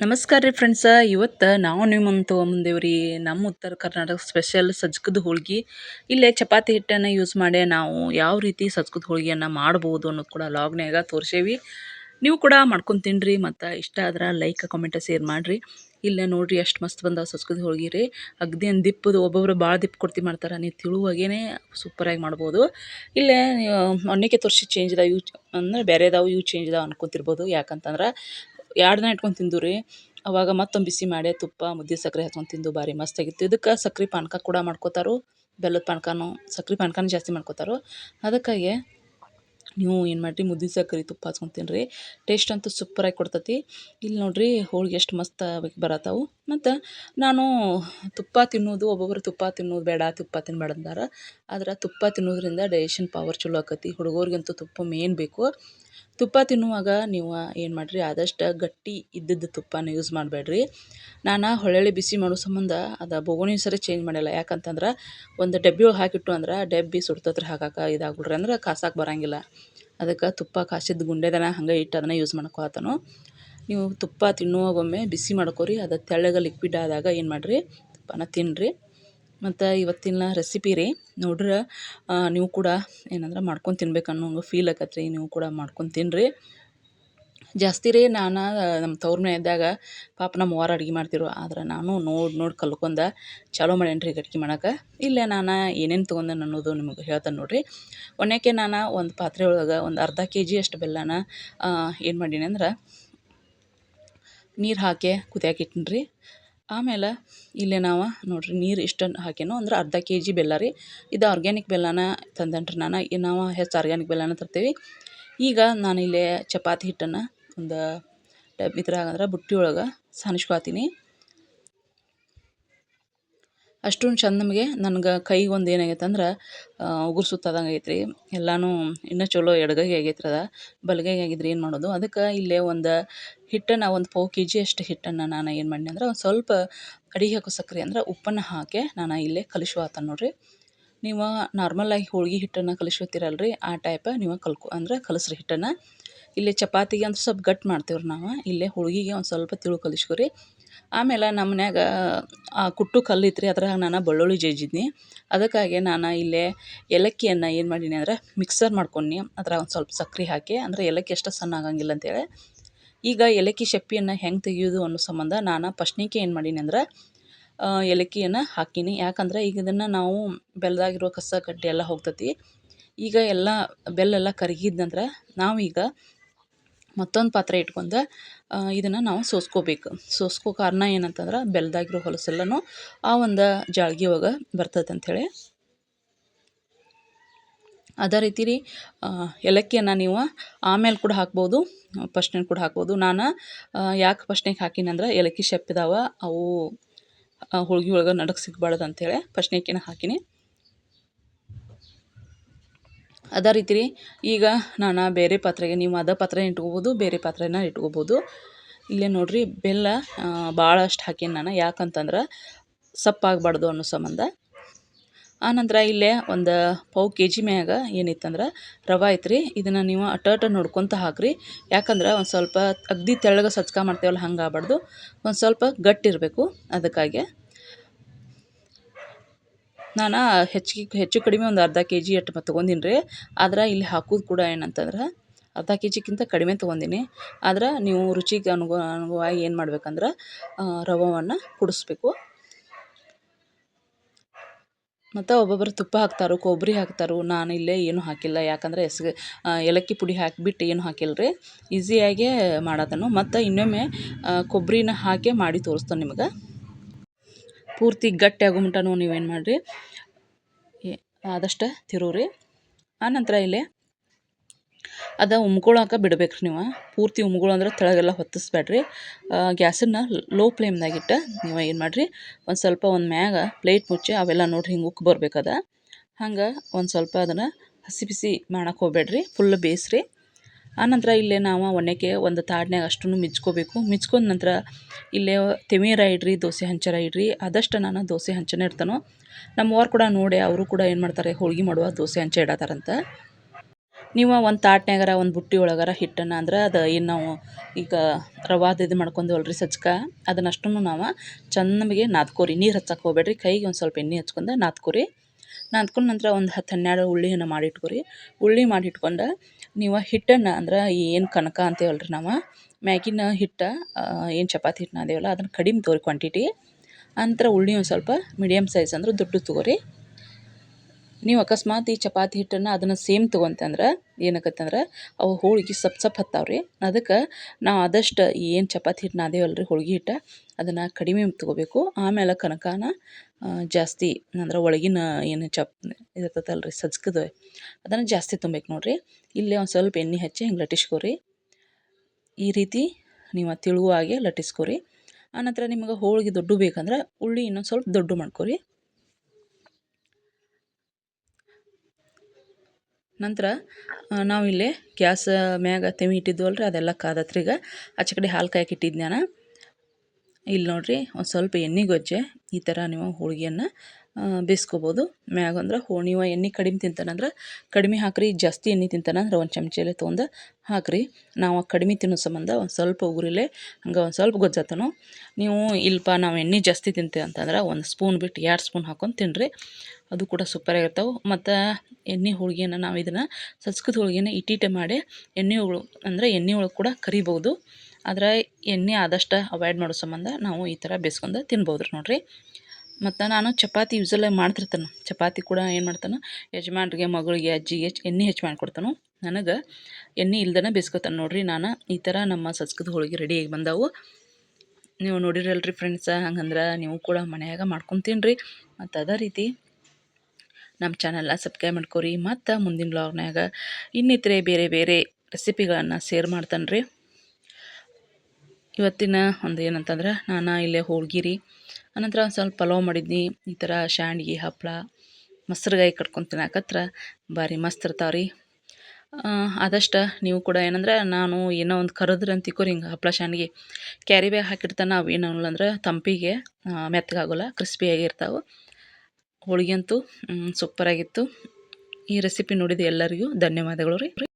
ನಮಸ್ಕಾರ ರೀ ಫ್ರೆಂಡ್ಸ ಇವತ್ತು ನಾವು ನಿಮ್ಮನ್ನು ತೊಗೊಂಬಂದೇವ್ರಿ. ನಮ್ಮ ಉತ್ತರ ಕರ್ನಾಟಕ ಸ್ಪೆಷಲ್ ಸಜ್ಕದ ಹೋಳ್ಗೆ. ಇಲ್ಲೇ ಚಪಾತಿ ಹಿಟ್ಟನ್ನು ಯೂಸ್ ಮಾಡಿ ನಾವು ಯಾವ ರೀತಿ ಸಜ್ಕದ ಹೋಳ್ಗೆಯನ್ನು ಮಾಡ್ಬೋದು ಅನ್ನೋದು ಕೂಡ ಲಾಗ್ನ್ಯಾಗ ತೋರಿಸೇವಿ. ನೀವು ಕೂಡ ಮಾಡ್ಕೊಂಡು ತಿನ್ನಿರಿ ಮತ್ತು ಇಷ್ಟ ಆದ್ರೆ ಲೈಕ್ ಕಮೆಂಟ್ ಶೇರ್ ಮಾಡಿರಿ. ಇಲ್ಲೇ ನೋಡಿರಿ ಎಷ್ಟು ಮಸ್ತ್ ಬಂದಾವ ಸಜ್ಕದ ಹೋಳಿಗೆ ರೀ. ಅಗ್ದಿ ಒಂದು ದಿಪ್ಪದು ಒಬ್ಬೊಬ್ರು ಭಾಳ ದಿಪ್ಪ ಕೊಡ್ತಿ ಮಾಡ್ತಾರೆ. ನೀವು ತಿಳುವಾಗೇ ಸೂಪರಾಗಿ ಮಾಡ್ಬೋದು. ಇಲ್ಲೇ ಮೊನ್ನೆಗೆ ತೋರಿಸಿ ಚೇಂಜ್ ಇದಾವೆ, ಇವು ಅಂದರೆ ಬೇರೆದಾವು ಯೂ ಚೇಂಜ್ ಇದಾವೆ ಅನ್ಕೊತಿರ್ಬೋದು. ಯಾಕಂತಂದ್ರೆ ಎರಡು ದಿನ ಇಟ್ಕೊಂಡು ತಿಂದು ರೀ ಅವಾಗ ಮತ್ತೊಂದು ಬಿಸಿ ಮಾಡಿ ತುಪ್ಪ, ಮುದ್ದೆ ಸಕ್ಕರೆ ಹಾಕೊಂಡು ತಿಂದು ಭಾರಿ ಮಸ್ತಾಗಿತ್ತು ಇದಕ್ಕೆ ಸಕ್ರೆ ಪಾನಕ ಕೂಡ ಮಾಡ್ಕೊತಾರು. ಬೆಲ್ಲದ ಪಾನಕನೂ, ಸಕ್ರೆ ಪಾನಕನೂ ಜಾಸ್ತಿ ಮಾಡ್ಕೊತಾರು. ಅದಕ್ಕಾಗಿ ನೀವು ಏನು ಮಾಡಿರಿ, ಮುದ್ದೆ ಸಕ್ಕರೆ ತುಪ್ಪ ಹಚ್ಕೊಂಡು ತಿನ್ನಿರಿ ಟೇಸ್ಟ್ ಅಂತೂ ಸೂಪರಾಗಿ ಕೊಡ್ತತಿ. ಇಲ್ಲಿ ನೋಡಿರಿ ಹೋಳಿಗೆ ಎಷ್ಟು ಮಸ್ತ್ ಬರತ್ತಾವು ಮತ್ತು ನಾನು ತುಪ್ಪ ತಿನ್ನೋದು, ಒಬ್ಬೊಬ್ಬರು ತುಪ್ಪ ತಿನ್ನೋದು ಬೇಡ, ತುಪ್ಪ ತಿನ್ಬೇಡ ಅಂದಾರ. ಆದ್ರೆ ತುಪ್ಪ ತಿನ್ನೋದ್ರಿಂದ ಡೈಜೆಷನ್ ಪವರ್ ಚಲೋ ಆಕತಿ. ಹುಡುಗರಿಗಂತೂ ತುಪ್ಪ ಮೇನ್ ಬೇಕು. ತುಪ್ಪ ತಿನ್ನುವಾಗ ನೀವು ಏನು ಮಾಡಿರಿ, ಆದಷ್ಟು ಗಟ್ಟಿ ಇದ್ದಿದ್ದ ತುಪ್ಪನ ಯೂಸ್ ಮಾಡಬೇಡ್ರಿ. ನಾನು ಹೊಳ್ಳಿ ಬಿಸಿ ಮಾಡೋ ಸಂಬಂಧ ಅದು ಬೋಗುಣಿ ಸರಿ ಚೇಂಜ್ ಮಾಡಿಲ್ಲ. ಯಾಕಂತಂದ್ರೆ ಒಂದು ಡಬ್ಬಿ ಒಳಗೆ ಹಾಕಿಟ್ಟು ಅಂದ್ರೆ ಡಬ್ಬಿ ಸುಡ್ತತ್ರಿ ಹಾಕಕ್ಕೆ ಇದಾಗ್ಬಿಡ್ರಿ ಅಂದ್ರೆ ಕಾಸಕ್ಕೆ ಬರೋಂಗಿಲ್ಲ. ಅದಕ್ಕೆ ತುಪ್ಪ ಕಾಸಿದ ಗುಂಡೆದನ ಹಂಗೆ ಇಟ್ಟು ಅದನ್ನು ಯೂಸ್ ಮಾಡ್ಕೊತಾನು ನೀವು ತುಪ್ಪ ತಿನ್ನುವಾಗೊಮ್ಮೆ ಬಿಸಿ ಮಾಡ್ಕೊರಿ, ಅದು ತೆಳ್ಳಗೆ ಲಿಕ್ವಿಡ್ ಆದಾಗ ಏನು ಮಾಡಿರಿ, ತುಪ್ಪನ ತಿನ್ನಿರಿ ಮತ್ತು ಇವತ್ತಿನ ರೆಸಿಪಿ ರೀ, ನೋಡ್ರೆ ನೀವು ಕೂಡ ಏನಂದ್ರೆ ಮಾಡ್ಕೊಂಡು ತಿನ್ಬೇಕು ಅನ್ನೋ ಫೀಲ್ ಆಕತ್ರಿ, ನೀವು ಕೂಡ ಮಾಡ್ಕೊಂಡು ತಿನ್ನಿರಿ ಜಾಸ್ತಿ ರೀ ನಾನು ನಮ್ಮ ತವ್ರ ಮನೆ ಪಾಪ ನಮ್ಮ ವಾರ ಅಡ್ಗೆ ಮಾಡ್ತಿರು ಆದ್ರೆ ನಾನು ನೋಡಿ ನೋಡಿ ಕಲ್ಕೊಂಡ ಚಾಲೋ ಮಾಡೇನಿ ರೀ ಅಡ್ಗೆ ಮಾಡೋಕೆ. ಇಲ್ಲೇ ನಾನು ಏನೇನು ತೊಗೊಂಡೆ ಅನ್ನೋದು ನಿಮಗೆ ಹೇಳ್ತಾನೆ ನೋಡಿರಿ. ಒನ್ಯಾಕೆ ನಾನು ಒಂದು ಪಾತ್ರೆ ಒಳಗೆ ಒಂದು ಅರ್ಧ ಕೆ ಜಿ ಅಷ್ಟು ಬೆಲ್ಲನ ಏನು ಮಾಡೀನಿ ಅಂದ್ರೆ ನೀರು ಹಾಕಿ ಕುದಿಯಾಕಿಟ್ಟಿನಿ ರೀ ಆಮೇಲೆ ಇಲ್ಲಿ ನಾವು ನೋಡಿರಿ ನೀರು ಇಷ್ಟನ್ನು ಹಾಕ್ಯನೋ ಅಂದ್ರೆ ಅರ್ಧ ಕೆ ಜಿ ಬೆಲ್ಲ ರೀ. ಇದು ಆರ್ಗ್ಯಾನಿಕ್ ಬೆಲ್ಲನ ತಂದನ್ರಿ ನಾನು, ಈ ನಾವು ಹೆಚ್ಚು ಆರ್ಗ್ಯಾನಿಕ್ ಬೆಲ್ಲನ ತರ್ತೀವಿ. ಈಗ ನಾನು ಇಲ್ಲೇ ಚಪಾತಿ ಹಿಟ್ಟನ್ನು ಒಂದು ಇದ್ರಾಗ ಅಂದ್ರೆ ಬುಟ್ಟಿ ಒಳಗೆ ಸಾನಿಸ್ಕೊತೀನಿ. ಅಷ್ಟೊಂದು ಚಂದ ನಮಗೆ ನನಗೆ ಕೈಗೆ ಒಂದು ಏನಾಗೈತೆ ಅಂದ್ರೆ ಉಗುರು ಸುತ್ತದಂಗೆ ರೀ ಎಲ್ಲನೂ ಇನ್ನೂ ಚಲೋ ಎಡಗೈ ಆಗೈತೆ ರೀ ಅದು. ಬಲಗೈ ಆಗಿದ್ರೆ ಏನು ಮಾಡೋದು? ಅದಕ್ಕೆ ಇಲ್ಲೇ ಒಂದು ಹಿಟ್ಟನ್ನು, ಒಂದು ಪಾವು ಕೆ ಜಿ ಅಷ್ಟು ಹಿಟ್ಟನ್ನು ನಾನು ಏನು ಮಾಡಿದೆ ಅಂದ್ರೆ, ಒಂದು ಸ್ವಲ್ಪ ಅಡಿಗೆ ಹಾಕೋ ಸಕ್ಕರೆ ಅಂದ್ರೆ ಉಪ್ಪನ್ನು ಹಾಕಿ ನಾನು ಇಲ್ಲೇ ಕಲಿಸುವಾತ ನೋಡಿರಿ. ನೀವು ನಾರ್ಮಲಾಗಿ ಹೋಳ್ಗೆ ಹಿಟ್ಟನ್ನು ಕಲಿಸ್ಕೊತೀರಲ್ಲ ರೀ ಆ ಟೈಪ ನೀವು ಕಲ್ಕೊ, ಅಂದ್ರೆ ಕಲಿಸ್ರಿ ಹಿಟ್ಟನ್ನು. ಇಲ್ಲಿ ಚಪಾತಿಗೆ ಅಂದ್ರೆ ಸ್ವಲ್ಪ ಗಟ್ಟಿ ಮಾಡ್ತೀವ್ರಿ ನಾವು. ಇಲ್ಲೇ ಹೋಳ್ಗೆಗೆ ಒಂದು ಸ್ವಲ್ಪ ತಿಳು ಕಲಿಸ್ಕೊರಿ ಆಮೇಲೆ ನಮ್ಮ ಮನ್ಯಾಗ, ಆ ಕುಟ್ಟು ಕಲ್ಲು ಇತ್ತು ರೀ ಅದ್ರಾಗ ನಾನು ಬೆಳ್ಳುಳ್ಳಿ ಜಜ್ಜಿದ್ನಿ. ಅದಕ್ಕಾಗಿ ನಾನು ಇಲ್ಲೇ ಏಲಕ್ಕಿಯನ್ನು ಏನು ಮಾಡೀನಿ ಅಂದ್ರೆ ಮಿಕ್ಸರ್ ಮಾಡ್ಕೊಂಡ್ನಿ. ಅದ್ರಾಗ ಒಂದು ಸ್ವಲ್ಪ ಸಕ್ರೆ ಹಾಕಿ, ಅಂದರೆ ಏಲಕ್ಕಿ ಅಷ್ಟು ಸಣ್ಣ ಆಗಂಗಿಲ್ಲ ಅಂತೇಳಿ. ಈಗ ಏಲಕ್ಕಿ ಶೆಪ್ಪಿಯನ್ನು ಹೆಂಗೆ ತೆಗಿಯೋದು ಅನ್ನೋ ಸಂಬಂಧ ನಾನು ಫಸ್ಟ್ನಿಗೆ ಏನು ಮಾಡೀನಿ ಅಂದ್ರೆ ಏಲಕ್ಕಿಯನ್ನು ಹಾಕೀನಿ. ಯಾಕಂದ್ರೆ ಈಗ ಇದನ್ನು ನಾವು ಬೆಲ್ಲದಾಗಿರೋ ಕಸ ಕಡ್ಡಿ ಎಲ್ಲ ಹೋಗ್ತತಿ. ಈಗ ಎಲ್ಲ ಬೆಲ್ಲ ಕರಗಿದ ನಂತರ ನಾವೀಗ ಮತ್ತೊಂದು ಪಾತ್ರೆ ಇಟ್ಕೊಂಡು ಇದನ್ನು ನಾವು ಸೋಸ್ಕೋಬೇಕು. ಸೋಸ್ಕೋ ಕಾರಣ ಏನಂತಂದ್ರೆ, ಬೆಲ್ದಾಗಿರೋ ಹೊಲಸೆಲ್ಲನೂ ಆ ಒಂದು ಜಾಳ್ಗೆ ಒಳಗೆ ಬರ್ತೈತೆ ಅಂಥೇಳಿ ಅದೇ ರೀತಿ ರೀ ಏಲಕ್ಕಿಯನ್ನು ನೀವು ಆಮೇಲೆ ಕೂಡ ಹಾಕ್ಬೋದು ಫಸ್ಟ್ನೇ ಕೂಡ ಹಾಕ್ಬೋದು. ನಾನು ಯಾಕೆ ಫಸ್ಟ್ನೇಗೆ ಹಾಕೀನಿ ಅಂದ್ರೆ ಏಲಕ್ಕಿ ಶೆಪ್ಪಿದಾವೆ ಅವು ಹೋಳ್ಗೆ ಒಳಗೆ ನಡಕ್ಕೆ ಸಿಗ್ಬಾರ್ದು ಅಂಥೇಳಿ ಫಸ್ಟ್ನೇಕಿನ ಹಾಕೀನಿ. ಅದೇ ರೀತಿ ರೀ ಈಗ ನಾನು ಬೇರೆ ಪಾತ್ರೆಗೆ ನೀವು ಅದೇ ಪಾತ್ರೆ ಇಟ್ಕೊಬೋದು, ಬೇರೆ ಪಾತ್ರೆನ ಇಟ್ಕೊಬೋದು. ಇಲ್ಲೇ ನೋಡಿರಿ ಬೆಲ್ಲ ಭಾಳಷ್ಟು ಹಾಕೀನಿ ನಾನು. ಯಾಕಂತಂದ್ರೆ ಸಪ್ಪಾಗಬಾರ್ದು ಅನ್ನೋ ಸಂಬಂಧ. ಆನಂತರ ಇಲ್ಲೇ ಒಂದು ಪೌ ಕೆ ಜಿ ಮ್ಯಾಗ ಏನಿತ್ತಂದ್ರೆ ರವೆ ಐತ್ರಿ. ಇದನ್ನು ನೀವು ಅಟ ನೋಡ್ಕೊತ ಹಾಕಿರಿ. ಯಾಕಂದ್ರೆ ಒಂದು ಸ್ವಲ್ಪ ಅಗ್ದಿ ತೆಳ್ಳಗೆ ಸಜ್ಕ ಮಾಡ್ತೇವಲ್ಲ ಹಂಗೆ ಆಗಬಾರ್ದು ಒಂದು ಸ್ವಲ್ಪ ಗಟ್ಟಿರಬೇಕು ಅದಕ್ಕಾಗಿ. ನಾನು ಹೆಚ್ಚಿಗೆ, ಹೆಚ್ಚು ಕಡಿಮೆ ಒಂದು ಅರ್ಧ ಕೆ ಜಿ ಅಷ್ಟು ತೊಗೊಂದೀನಿ ರೀ. ಆದ್ರೆ ಇಲ್ಲಿ ಹಾಕೋದು ಕೂಡ ಏನಂತಂದ್ರೆ ಅರ್ಧ ಕೆ ಜಿಗಿಂತ ಕಡಿಮೆ ತೊಗೊಂದೀನಿ. ಆದ್ರೆ ನೀವು ರುಚಿಗೆ ಅನುಗು, ಅನುಗುಣವಾಗಿ ಏನು ಮಾಡ್ಬೇಕಂದ್ರೆ ರವವನ್ನು ಕುಡಿಸ್ಬೇಕು. ಮತ್ತು ಒಬ್ಬೊಬ್ಬರು ತುಪ್ಪ ಹಾಕ್ತಾರೆ, ಕೊಬ್ಬರಿ ಹಾಕ್ತಾರೆ, ನಾನು ಇಲ್ಲೇ ಏನು ಹಾಕಿಲ್ಲ. ಯಾಕಂದರೆ ಎಸ್ಗೆ ಏಲಕ್ಕಿ ಪುಡಿ ಹಾಕಿಬಿಟ್ಟು ಏನು ಹಾಕಿಲ್ಲ ರೀ ಈಸಿಯಾಗೇ ಮಾಡೋದನ್ನು. ಮತ್ತು ಇನ್ನೊಮ್ಮೆ ಕೊಬ್ಬರಿನ ಹಾಕಿ ಮಾಡಿ ತೋರಿಸ್ತೇನೆ ನಿಮ್ಗೆ. ಪೂರ್ತಿ ಗಟ್ಟಿ ಆಗೋ ಮಟನೂ ನೀವೇನು ಮಾಡಿರಿ? ಆದಷ್ಟು ತಿರುವ್ರಿ. ಆನಂತರ ಇಲ್ಲಿ ಅದು ಉಮ್ಕೊಳಕ್ಕೆ ಬಿಡ್ಬೇಕು ರೀ ನೀವು. ಪೂರ್ತಿ ಅಂದ್ರೆ ತೆಳಗೆಲ್ಲ ಹೊತ್ತಿಸ್ಬೇಡ್ರಿ. ಗ್ಯಾಸನ್ನು ಲೋ ಫ್ಲೇಮ್ದಾಗಿಟ್ಟು ನೀವು ಏನು ಮಾಡಿರಿ? ಒಂದು ಸ್ವಲ್ಪ ಒಂದು ಮ್ಯಾಗ ಪ್ಲೇಟ್ ಮುಚ್ಚಿ ಅವೆಲ್ಲ ನೋಡಿರಿ ಹಿಂಗೆ ಉಕ್ಕಿ ಬರ್ಬೇಕದ. ಹಂಗೆ ಒಂದು ಸ್ವಲ್ಪ ಅದನ್ನು ಹಸಿ ಬಿಸಿ ಮಾಡಕ್ಕೆ ಹೋಗ್ಬೇಡ್ರಿ. ಫುಲ್ ಬೇಯಿಸ್ರಿ ಆನಂತರ ಇಲ್ಲೇ ನಾವು ಒಣಕ್ಕೆ ಒಂದು ತಾಡ್ನ್ಯಾಗ ಅಷ್ಟನ್ನು ಮಿಚ್ಕೋಬೇಕು. ಮಿಚ್ಕೊಂಡ ನಂತರ ಇಲ್ಲೇ ತೆಮೀರ ಇಡ್ರಿ, ದೋಸೆ ಹಂಚರ ಇಡ್ರಿ, ಆದಷ್ಟು ನಾನು ದೋಸೆ ಹಂಚನೇ ಇರ್ತಾನೋ ನಮ್ಮವ್ರು ಕೂಡ ನೋಡಿ ಅವರು ಕೂಡ ಏನು ಮಾಡ್ತಾರೆ, ಹೋಳ್ಗೆ ಮಾಡುವ ದೋಸೆ ಹಂಚ ಇಡತ್ತಾರಂತ ನೀವು ಒಂದು ತಾಟ್ನ್ಯಾಗಾರ ಒಂದು ಬುಟ್ಟಿ ಒಳಗಾರ ಹಿಟ್ಟನ್ನು ಅಂದ್ರೆ ಅದು ಏನು ನಾವು ಈಗ ರವಾದ ಇದು ಮಾಡ್ಕೊಂಡೇವಲ್ಲ ರೀ ಸಜ್ಕ ಅದನ್ನ ಅಷ್ಟನ್ನು ನಾವು ಚೆನ್ನಾಗಿ ನಾದ್ಕೋರಿ. ನೀರು ಹಚ್ಚಕ್ಕೆ ಹೋಗ್ಬೇಡ್ರಿ. ಕೈಗೆ ಒಂದು ಸ್ವಲ್ಪ ಎಣ್ಣೆ ಹಚ್ಕೊಂಡು ನಾದ್ಕೋರಿ. ನಾದ್ಕೊಂಡ ನಂತರ ಒಂದು ಹತ್ತು ಹನ್ನೆರಡು ಮಾಡಿ ಇಟ್ಕೊರಿ ಉಳ್ಳಿ ಮಾಡಿ ಇಟ್ಕೊಂಡು ನೀವು ಹಿಟ್ಟನ್ನು ಅಂದ್ರೆ ಏನು ಕನಕ ಅಂತೇವಲ್ಲ ರೀ ನಾವು, ಮ್ಯಾಗಿನ ಹಿಟ್ಟು ಏನು ಚಪಾತಿ ಹಿಟ್ಟನ್ನ ಅದೇವಲ್ಲ ಅದನ್ನು ಕಡಿಮೆ ತೊಗೊರಿ ಕ್ವಾಂಟಿಟಿ ಅಂತರ ಉಳ್ಳಿ ಒಂದು ಸ್ವಲ್ಪ ಮೀಡಿಯಮ್ ಸೈಜ್ ಅಂದ್ರೆ ದೊಡ್ಡದು ತೊಗೊರಿ. ನೀವು ಅಕಸ್ಮಾತ್ ಈ ಚಪಾತಿ ಹಿಟ್ಟನ್ನು ಅದನ್ನು ಸೇಮ್ ತೊಗೊಂತಂದ್ರೆ ಏನಾಗತ್ತಂದ್ರೆ ಅವು ಹೋಳಿಗೆ ಸಪ್ ಸಪ್ ಹತ್ತಾವ್ರಿ. ಅದಕ್ಕೆ ನಾವು ಆದಷ್ಟು ಏನು ಚಪಾತಿ ಹಿಟ್ಟು ನಾದೇವಲ್ಲ ರೀ ಹೋಳಿಗೆ ಹಿಟ್ಟು ಅದನ್ನು ಕಡಿಮೆ ತೊಗೋಬೇಕು. ಆಮೇಲೆ ಕನಕನ ಜಾಸ್ತಿ ಅಂದ್ರೆ ಒಳಗಿನ ಏನು ಚಪ್ ಇರ್ತೈತಲ್ಲ ರೀ ಸಜ್ಕದ ಅದನ್ನು ಜಾಸ್ತಿ ತುಂಬಬೇಕು ನೋಡಿರಿ. ಇಲ್ಲೇ ಒಂದು ಸ್ವಲ್ಪ ಎಣ್ಣೆ ಹಚ್ಚಿ ಹಿಂಗೆ ಲಟಿಸ್ಕೊರಿ ಈ ರೀತಿ ನೀವು ತಿಳುವಾಗೆ ಲಟಿಸ್ಕೊರಿ ಆನಂತರ ನಿಮಗೆ ಹೋಳಿಗೆ ದೊಡ್ಡ ಬೇಕಂದ್ರೆ ಉಳ್ಳಿ ಇನ್ನೊಂದು ಸ್ವಲ್ಪ ದೊಡ್ಡ ಮಾಡ್ಕೊರಿ. ನಂತರ ನಾವಿಲ್ಲಿ ಗ್ಯಾಸ್ ಮ್ಯಾಗ ತೆಮಿ ಇಟ್ಟಿದ್ವಲ್ಲ ರೀ ಅದೆಲ್ಲ ಈಗ. ಆಚೆ ಕಡೆ ಹಾಲು ಕಾಯಕ್ಕೆ ನಾನು ಇಲ್ಲಿ ನೋಡಿರಿ ಒಂದು ಸ್ವಲ್ಪ ಎಣ್ಣೆ ಗೊಜ್ಜೆ, ಈ ಥರ ನೀವು ಹೋಳಿಗೆಯನ್ನು ಬೇಯಿಸ್ಕೋಬೋದು. ಮ್ಯಾಗ ಅಂದ್ರೆ ಹೋ ನೀವು ಎಣ್ಣೆ ಕಡಿಮೆ ತಿಂತಾನಂದ್ರೆ ಕಡಿಮೆ ಹಾಕ್ರಿ, ಜಾಸ್ತಿ ಎಣ್ಣೆ ತಿಂತಾನಂದ್ರೆ ಒಂದು ಚಮಚೆಲೆ ತೊಗೊಂಡು ಹಾಕ್ರಿ. ನಾವು ಕಡಿಮೆ ತಿನ್ನೋ ಸಂಬಂಧ ಒಂದು ಸ್ವಲ್ಪ ಉಗುರಿಲೆ, ಹಂಗೆ ಒಂದು ಸ್ವಲ್ಪ ಗೊಜ್ಜಾತನು. ನೀವು ಇಲ್ಲಪ್ಪ ನಾವು ಎಣ್ಣೆ ಜಾಸ್ತಿ ತಿಂತೇವೆ ಅಂತಂದ್ರೆ ಒಂದು ಸ್ಪೂನ್ ಬಿಟ್ಟು ಎರಡು ಸ್ಪೂನ್ ಹಾಕೊಂಡು ತಿನ್ನಿರಿ ಅದು ಕೂಡ ಸೂಪರಾಗಿರ್ತಾವೆ ಮತ್ತು ಎಣ್ಣೆ ಹೋಳಿಗೆನ ನಾವು ಇದನ್ನು ಸಜ್ಕದ ಹೋಳಿಗೆನ ಇಟ್ಟಿಟ್ಟೆ ಮಾಡಿ ಎಣ್ಣೆ ಒಳಗೆ ಅಂದರೆ ಎಣ್ಣೆ ಒಳಗೆ ಕೂಡ ಕರಿಬೋದು. ಆದರೆ ಎಣ್ಣೆ ಆದಷ್ಟು ಅವಾಯ್ಡ್ ಮಾಡೋ ಸಂಬಂಧ ನಾವು ಈ ಥರ ಬೇಯಿಸ್ಕೊಂಡು ತಿನ್ಬೋದು ನೋಡಿರಿ. ಮತ್ತು ನಾನು ಚಪಾತಿ ಯೂಸಲ್ಲೇ ಮಾಡ್ತಿರ್ತಾನೆ. ಚಪಾತಿ ಕೂಡ ಏನು ಮಾಡ್ತಾನೆ, ಯಜಮಾನ್ರಿಗೆ, ಮಗಳಿಗೆ, ಅಜ್ಜಿಗೆ ಎಣ್ಣೆ ಹೆಚ್ಚು ಮಾಡಿಕೊಡ್ತಾನೆ. ನನಗೆ ಎಣ್ಣೆ ಇಲ್ದೇ ಬೇಯಿಸ್ಕೊತಾನೆ ನೋಡಿರಿ, ನಾನು ಈ ಥರ ನಮ್ಮ ಸಸ್ಕದ ಹೋಳಿಗೆ ರೆಡಿಯಾಗಿ ಬಂದವು. ನೀವು ನೋಡಿರಲ್ರಿ ಫ್ರೆಂಡ್ಸ ಹಂಗಂದ್ರೆ ನೀವು ಕೂಡ ಮನೆಯಾಗ ಮಾಡ್ಕೊತೀನಿ ರೀ ಮತ್ತು ಅದೇ ರೀತಿ ನಮ್ಮ ಚಾನಲ್ನ ಸಬ್ಸ್ಕ್ರೈಬ್ ಮಾಡ್ಕೊರಿ. ಮತ್ತು ಮುಂದಿನ ಬ್ಲಾಗ್ನಾಗ ಇನ್ನಿತರೆ ಬೇರೆ ಬೇರೆ ರೆಸಿಪಿಗಳನ್ನು ಶೇರ್ ಮಾಡ್ತಾನೆ ರೀ ಇವತ್ತಿನ ಒಂದು ಏನಂತಂದ್ರೆ, ನಾನು ಇಲ್ಲೇ ಹೋಳ್ಗೆ ರೀ ಅನಂತರ ಒಂದು ಸ್ವಲ್ಪ ಪಲಾವ್ ಮಾಡಿದ್ನಿ, ಈ ಥರ ಶಾಂಡ್ಗಿ ಹಪ್ಪಳ ಮೊಸ್ರುಗಾಯಿ ಕಟ್ಕೊಂಡು ತಿನ್ನಕತ್ರ ಭಾರಿ ಮಸ್ತ್ ಇರ್ತಾವೆ ರೀ ಆದಷ್ಟು ನೀವು ಕೂಡ ಏನಂದ್ರೆ ನಾನು ಏನೋ ಒಂದು ಕರೆದ್ರೆ ಅಂತ ಹಿಂಗೆ ಹಪ್ಪಳ ಶಾಂಡ್ಗಿ ಕ್ಯಾರಿ ಬ್ಯಾಗ್ ಹಾಕಿರ್ತಾನೆ ಅವು ಏನಲ್ಲ ಅಂದ್ರೆ ತಂಪಿಗೆ ಮೆತ್ತಗಾಗೋಲ್ಲ ಕ್ರಿಸ್ಪಿಯಾಗಿರ್ತಾವೆ ಹೋಳಿಗೆ ಅಂತೂ ಸೂಪರಾಗಿತ್ತು ಈ ರೆಸಿಪಿ ನೋಡಿದ ಎಲ್ಲರಿಗೂ ಧನ್ಯವಾದಗಳು ರೀ.